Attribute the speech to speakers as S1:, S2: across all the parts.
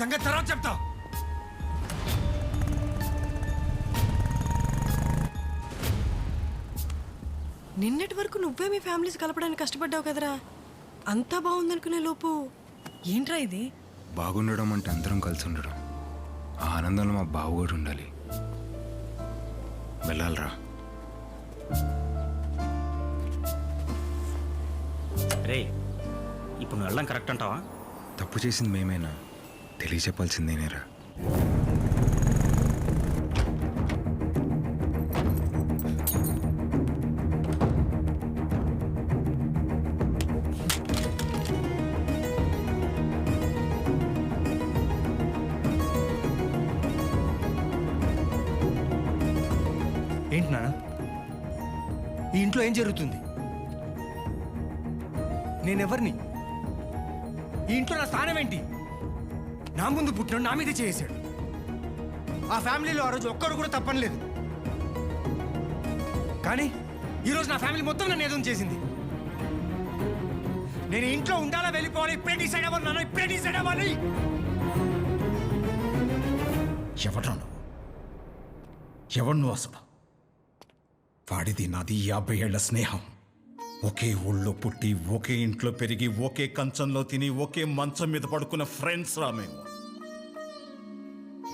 S1: సంగతి తర్వాత చెప్తా.
S2: నిన్నటి వరకు నువ్వే మీ ఫ్యామిలీస్ కలపడానికి కష్టపడ్డావు కదరా. అంతా బాగుందనుకునే లోపు ఏంట్రా ఇది?
S3: బాగుండడం అంటే అందరం కలిసి ఉండడం. ఆ ఆనందంలో మా బావ కూడా ఉండాలి. వెళ్ళాలిరా.
S4: రే ఇప్పుడు నువ్వు వెళ్ళడం కరెక్ట్ అంటావా?
S3: తప్పు చేసింది మేమేనా? తెలియచెప్పాల్సిందేనేరా
S1: ఏంటి నాన్న? ఈ ఇంట్లో ఏం జరుగుతుంది? నేనెవరిని? ఈ ఇంట్లో నా స్థానం ఏంటి? నా ముందు పుట్టిన నా మీద చేసాడు ఆ ఫ్యామిలీలో ఆ రోజు ఒక్కరు కూడా తప్పనలేదు కానీ ఈరోజు నా ఫ్యామిలీ మొత్తం నన్ను ఏదో చేసింది. నేను ఇంట్లో ఉండాలా వెళ్ళిపోవాలి ఇప్పుడే డిసైడ్ అవ్వాలి నాన్న ఇప్పుడే డిసైడ్ అవ్వాలి.
S5: ఎవడ్రా నువ్వు? ఎవడు నువ్వు అసలు? వాడిది నాది యాభై ఏళ్ళ స్నేహం. ఒకే ఊళ్ళో పుట్టి ఒకే ఇంట్లో పెరిగి ఒకే కంచంలో తిని ఒకే మంచం మీద పడుకున్న ఫ్రెండ్స్ రా మేము.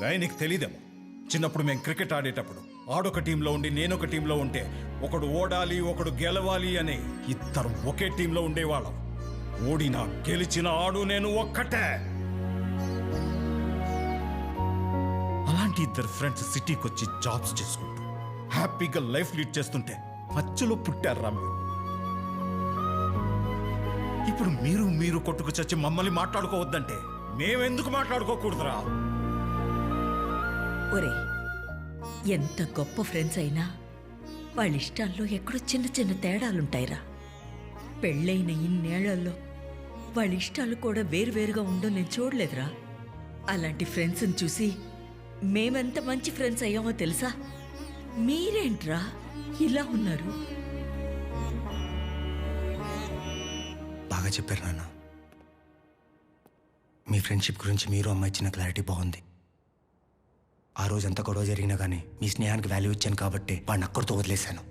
S5: రాయ్ నీకు తెలీదేమో? చిన్నప్పుడు మేము క్రికెట్ ఆడేటప్పుడు ఆడొక టీంలో ఉండి నేనొక టీంలో ఉంటే ఒకడు ఓడాలి ఒకడు గెలవాలి అని ఇద్దరు ఒకే టీంలో ఉండేవాళ్ళం. ఓడినా గెలిచిన ఆడు నేను ఒక్కటే. అలాంటి ఇద్దరు ఫ్రెండ్స్ సిటీకి వచ్చి జాబ్స్ చేసుకుంటూ హ్యాపీగా లైఫ్ లీడ్ చేస్తుంటే మధ్యలో రా మీరు. ఇప్పుడు మీరు మీరు కొట్టుకు చచ్చి మమ్మల్ని మాట్లాడుకోవద్దంటే మేమెందుకు మాట్లాడుకోకూడదురా?
S6: ఒరే ఎంత గొప్ప ఫ్రెండ్స్ అయినా వాళ్ళ ఇష్టాల్లో ఎక్కడో చిన్న చిన్న తేడాలుంటాయిరా. పెళ్ళైన ఇన్నేళ్ళలో వాళ్ళ ఇష్టాలు కూడా వేరువేరుగా ఉండో నేను చూడలేదురా. అలాంటి ఫ్రెండ్స్ని చూసి మేమెంత మంచి ఫ్రెండ్స్ అయ్యామో తెలుసా? మీరేంట్రా ఇలా ఉన్నారు?
S1: చెప్పారు నాన్న. మీ ఫ్రెండ్షిప్ గురించి మీరు అమ్మ ఇచ్చిన క్లారిటీ బాగుంది. ఆ రోజు ఎంత గొడవ జరిగినా కానీ మీ స్నేహానికి వాల్యూ ఇచ్చాను కాబట్టి వాడిని అక్కడితో వదిలేశాను.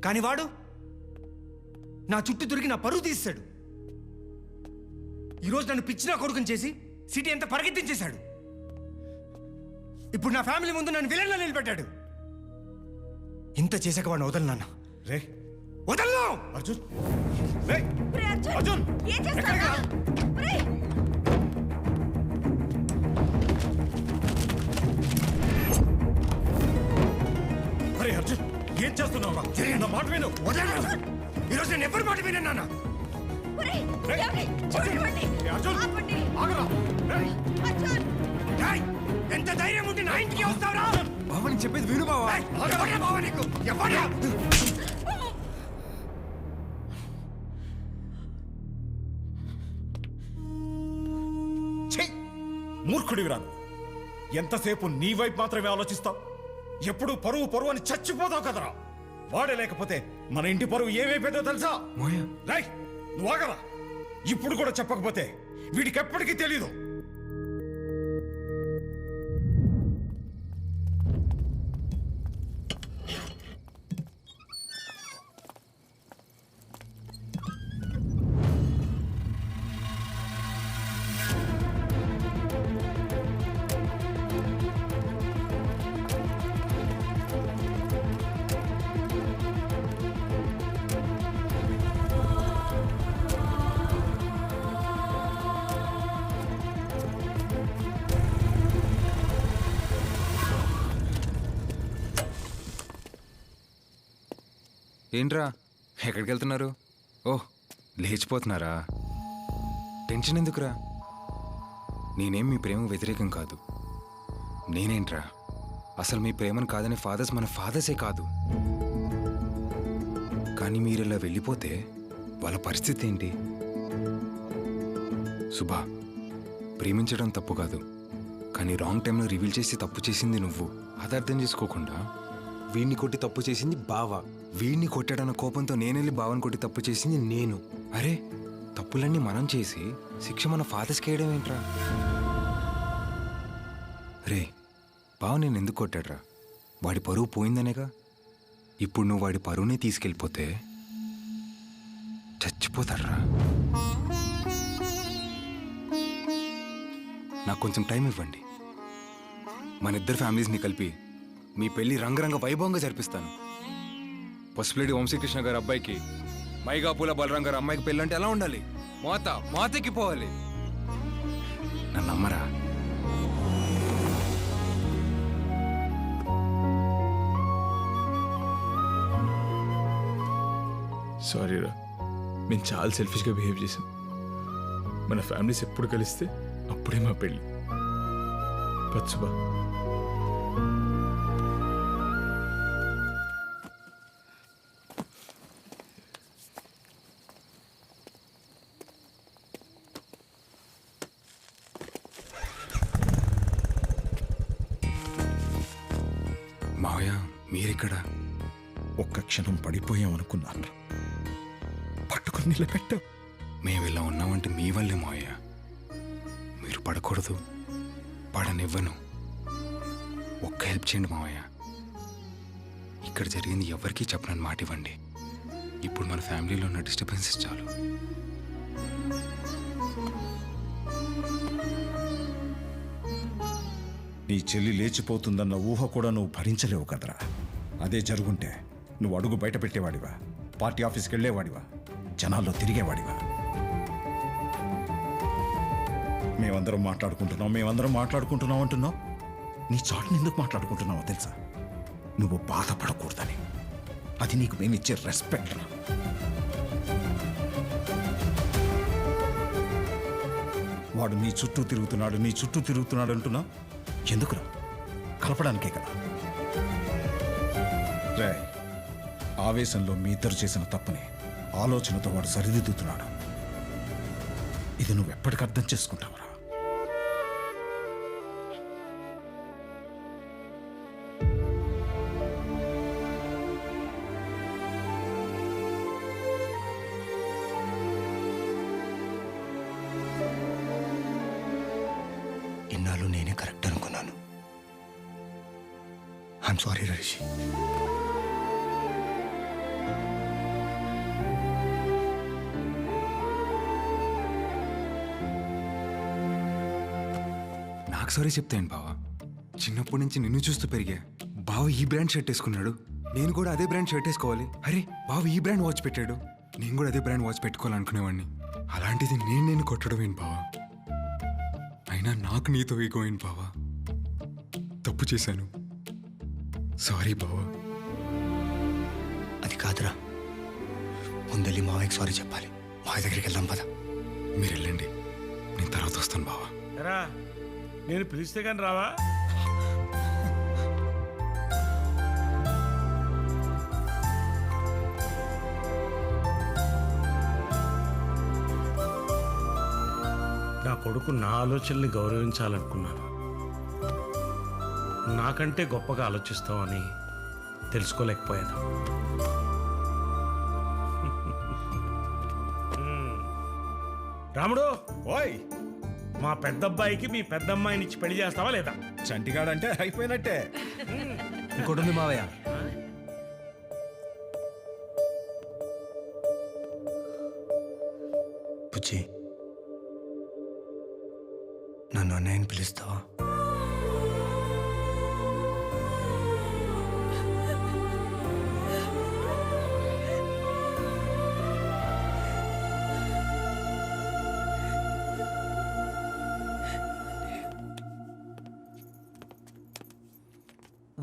S1: కానీ వాడు నా చుట్టూ దొరికి నా పరువు తీస్తాడు ఈరోజు నన్ను పిచ్చిన కొడుకుని చేసి సిటీ ఎంత పరిగెత్తించేశాడు. ఇప్పుడు నా ఫ్యామిలీ ముందు నన్ను విలన్లో నిలబెట్టాడు. ఇంత చేశాక వాడిని వదలనా
S5: రే
S1: వదలను!
S5: అర్జున్! అర్జున్! ఎక్కడికి రా? అరే అర్జున్ ఏం చేస్తున్నావు నా మాట విను.
S1: వదలను! ఈరోజు నేను ఎవరి మాట విన్నాను నాన్న?
S5: ఏ!
S1: ఎంత ధైర్యం ఉంటే నా ఇంటికి వస్తావురా?
S3: బావని చెప్పేది విను బావా.
S1: బావ నీకు? ఎవడ్రా?
S5: మూర్ఖుడివి రాను ఎంతసేపు నీ వైపు మాత్రమే ఆలోచిస్తావు? ఎప్పుడు పరువు పరువు అని చచ్చిపోతావు కదరా. వాడే లేకపోతే మన ఇంటి పరువు ఏమైపోయిందో తెలుసా? నువ్వు ఆగరా. ఇప్పుడు కూడా చెప్పకపోతే వీడికి ఎప్పటికీ తెలీదు.
S3: ఏంట్రా? ఎక్కడికి వెళ్తున్నారు ఓహ్ లేచిపోతున్నారా? టెన్షన్ ఎందుకురా? నేనేం మీ ప్రేమ వ్యతిరేకం కాదు. నేనేంట్రా? అసలు మీ ప్రేమను కాదనే ఫాదర్స్ మన ఫాదర్సే కాదు. కానీ మీరు ఇలా వెళ్ళిపోతే వాళ్ళ పరిస్థితి ఏంటి? సుభా ప్రేమించడం తప్పు కాదు. కానీ రాంగ్ టైంలో రివీల్ చేసి తప్పు చేసింది నువ్వు. అది అర్థం చేసుకోకుండా వీడిని కొట్టి తప్పు చేసింది బావ. వీడిని కొట్టాడన్న కోపంతో నేనెళ్ళి బావని కొట్టి తప్పు చేసింది నేను. అరే తప్పులన్నీ మనం చేసి శిక్ష మన ఫాదర్స్కి వేయడం ఏంట్రా? రే బావ నేను ఎందుకు కొట్టాడ్రా? వాడి పరువు పోయిందనేగా? ఇప్పుడు నువ్వు వాడి పరువునే తీసుకెళ్ళిపోతే చచ్చిపోతాడ్రా. నాకు కొంచెం టైం ఇవ్వండి. మన ఇద్దరు ఫ్యామిలీస్ని కలిపి మీ పెళ్ళి రంగరంగ వైభవంగా జరిపిస్తాను. పసుపులేడి వంశీకృష్ణ గారి అబ్బాయికి మైగాపూల బలరంగారు బలరాం గారి అమ్మాయికి పెళ్ళంటే ఎలా ఉండాలి? మాత మాతకి పోవాలి. నన్ను నమ్మరా?
S7: సారీ రా. మేము చాలా సెల్ఫిష్గా బిహేవ్ చేసాం మన ఫ్యామిలీస్ ఎప్పుడు కలిస్తే అప్పుడే మా పెళ్ళి. పచ్చుబా
S3: మీరిక్కడ
S5: ఒక్క క్షణం పడిపోయాం అనుకున్నాను పట్టుకుని నిలబెట్టావు
S3: మేము ఇలా ఉన్నామంటే మీ వల్లే మావయ్య మీరు పడకూడదు. పడనివ్వను. ఒక్క హెల్ప్ చేయండి మావయ్య. ఇక్కడ జరిగింది ఎవరికీ చెప్పనని మాట ఇవ్వండి. ఇప్పుడు మన ఫ్యామిలీలో ఉన్న డిస్టర్బెన్సెస్ చాలు.
S5: నీ చెల్లి లేచిపోతుందన్న ఊహ కూడా నువ్వు భరించలేవు కదరా. అదే జరుగుంటే నువ్వు అడుగు బయట పెట్టేవాడివా? పార్టీ ఆఫీస్కి వెళ్ళేవాడివా? జనాల్లో తిరిగేవాడివా? మేమందరం మాట్లాడుకుంటున్నాం మేమందరం మాట్లాడుకుంటున్నాం అంటున్నావు. నీ చాటుని ఎందుకు మాట్లాడుకుంటున్నావో తెలుసా? నువ్వు బాధపడకూడదని. అది నీకు మేమిచ్చే రెస్పెక్ట్ వాడు నీ చుట్టూ తిరుగుతున్నాడు నీ చుట్టూ తిరుగుతున్నాడు అంటున్నా ఎందుకురా? కలపడానికే కదా. రే ఆవేశంలో మీ ఇద్దరు చేసిన తప్పని ఆలోచనతో వాడు సరిదిద్దుతున్నాడు. ఇది నువ్వు ఎప్పటికి అర్థం చేసుకుంటావురా?
S1: ఇన్నాళ్ళు నేనే కరెక్ట్ అనుకున్నాను. I'm sorry Rashi.
S3: నాకు సారీ చెప్తాను బావ. చిన్నప్పటి నుంచి నిన్ను చూస్తూ పెరిగా. బావ ఈ బ్రాండ్ షర్ట్ వేసుకున్నాడు. నేను కూడా అదే బ్రాండ్ షర్ట్ వేసుకోవాలి. అరే బావ ఈ బ్రాండ్ వాచ్ పెట్టాడు. నేను కూడా అదే బ్రాండ్ వాచ్ పెట్టుకోవాలనుకునేవాడిని. అలాంటిది నేను నేను కొట్టడం ఏంటి బావా? అయినా నాకు నీతో ఈగోయింది బావా? తప్పు చేశాను. సారీ బావా.
S1: అది కాదురా. ముందెళ్ళి మావయ్యకి సారీ చెప్పాలి. మావయ్య దగ్గరికి వెళ్దాం పద.
S3: మీరు వెళ్ళండి. నేను తర్వాత వస్తాను బావా.
S8: ఎరా నేను పిలిస్తే కానీ రావా? నా కొడుకు నా ఆలోచనల్ని గౌరవించాలనుకున్నాను. నాకంటే గొప్పగా ఆలోచిస్తావని తెలుసుకోలేకపోయాను. రాముడు
S5: ఓయ్
S8: మా పెద్దబ్బాయికి మీ పెద్దమ్మాయిని ఇచ్చి పెళ్ళి చేస్తావా లేదా?
S5: చంటిగాడంటే అయిపోయినట్టే.
S1: ఇంకోటి ఉంది మావయ్య. బుజ్జి నన్ను అన్నయ్యని పిలుస్తావా?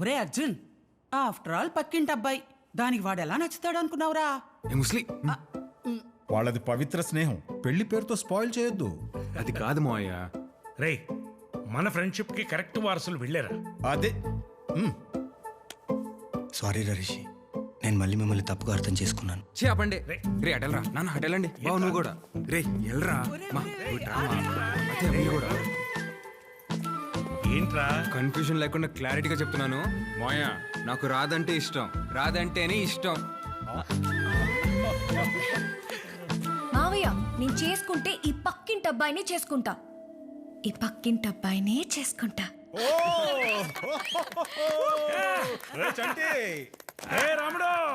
S9: ఒరే అర్జున్ ఆఫ్టర్ ఆల్ పక్కింటి అబ్బాయి. దానికి వాడు ఎలా నచ్చుతాడు అనుకున్నావురా?
S3: ఏ ముస్లి
S5: వాళ్ళది పవిత్ర స్నేహం. పెళ్ళి పేరుతో స్పాయిల్ చేయొద్దు.
S3: అది కాదు మావయ్య.
S8: రేయ్ మన ఫ్రెండ్షిప్కి కరెక్ట్ వారసులు వెళ్ళారా?
S5: అదే
S1: సారీ రిషి నేను మళ్ళీ మిమ్మల్ని తప్పుగా అర్థం చేసుకున్నాను.
S3: చే ఆపండి. రే. అటెల్రా నాన్న అటెలండి బావ నువ్వు కూడా. రే ఎల్రా. మా నువ్వు రా మా. అదే మీరు కూడా.
S8: ఏంట్రా?
S3: కన్ఫ్యూజన్ లేకుండా క్లారిటీగా చెప్తున్నాను. మాయా నాకు రాదంటే ఇష్టం. రాదంటేనే ఇష్టం.
S10: మావయ్య నేను చేసుకుంటే ఈ పక్కింటి అబ్బాయిని చేసుకుంటా. ఈ పక్కింటి అబ్బాయినే చేసుకుంటా.
S8: రాముడు!